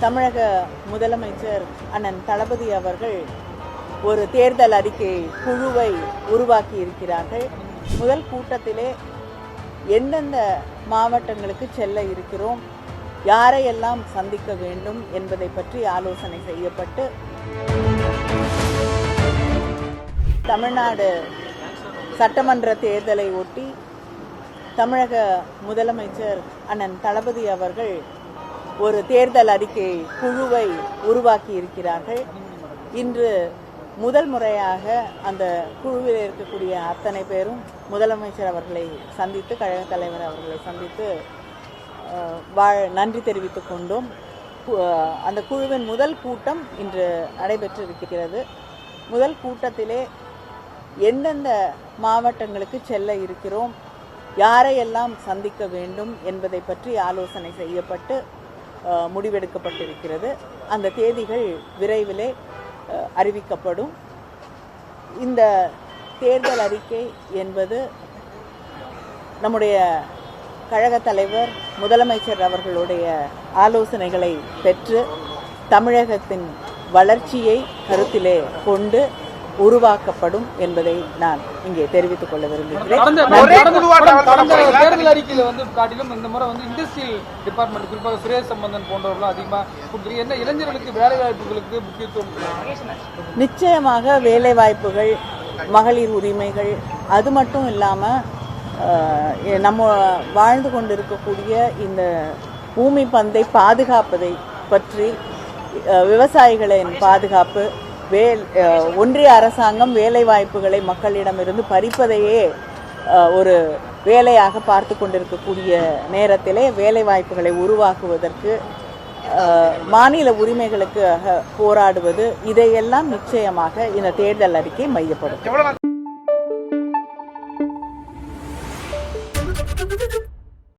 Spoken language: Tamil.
தமிழக முதலமைச்சர் அண்ணன் தளபதி அவர்கள் ஒரு தேர்தல் அறிக்கை குழுவை உருவாக்கி இருக்கிறார்கள். முதல் கூட்டத்திலே எந்தெந்த மாவட்டங்களுக்கு செல்ல இருக்கிறோம் யாரையெல்லாம் சந்திக்க வேண்டும் என்பதை பற்றி ஆலோசனை செய்யப்பட்டு தமிழ்நாடு சட்டமன்ற தேர்தலை ஒட்டி தமிழக முதலமைச்சர் அண்ணன் தளபதி அவர்கள் ஒரு தேர்தல் அறிக்கை குழுவை உருவாக்கி இருக்கிறார்கள். இன்று முதல் முறையாக அந்த குழுவில் இருக்கக்கூடிய அத்தனை பேரும் முதலமைச்சர் அவர்களை சந்தித்து கழக தலைவர் அவர்களை சந்தித்து வாழ் நன்றி தெரிவித்துக் கொண்டோம். கு- அந்த குழுவின் முதல் கூட்டம் இன்று நடைபெற்றிருக்கிறது. முதல் கூட்டத்திலே எந்தெந்த மாவட்டங்களுக்கு செல்ல இருக்கிறோம் யாரையெல்லாம் சந்திக்க வேண்டும் என்பதை பற்றி ஆலோசனை செய்யப்பட்டு முடிவெடுக்கப்பட்டிருக்கிறது. அந்த தேதிகள் விரைவிலே அறிவிக்கப்படும். இந்த தேர்தல் அறிக்கை என்பது நம்முடைய கழக தலைவர் முதலமைச்சர் அவர்களுடைய ஆலோசனைகளை பெற்று தமிழகத்தின் வளர்ச்சியை கருத்திலே கொண்டு உருவாக்கப்படும் என்பதை நான் இங்கே தெரிவித்துக் கொள்ள விரும்புகிறேன். தேர்தல் அறிக்கையில வந்து காட்டிலும் இந்த முறை வந்து இண்டஸ்ட்ரியல் டிபார்ட்மெண்ட் குறிப்பாக சுரேஷ் சம்பந்தன் போன்றவர்கள் அதிகமா கொடுக்குறீங்க என்ன இளைஞர்களுக்கு வேலை வாய்ப்புகளுக்கு முக்கியத்துவம்? நிச்சயமாக வேலை வாய்ப்புகள் மகளிர் உரிமைகள் அது மட்டும் இல்லாமல் நம்ம வாழ்ந்து கொண்டிருக்கக்கூடிய இந்த பூமி பந்தை பாதுகாப்பதை பற்றி விவசாயிகளின் பாதுகாப்பு வேல் ஒன்றிய அரசாங்கம் வேலை வாய்ப்புகளை மக்களிடமிருந்து பறிப்பதையே ஒரு வேலையாக பார்த்து கொண்டிருக்கக்கூடிய நேரத்திலே வேலை வாய்ப்புகளை உருவாக்குவதற்கு மாநில உரிமைகளுக்கு போராடுவது இதையெல்லாம் நிச்சயமாக இந்த தேர்தல் அறிக்கை மையப்படும்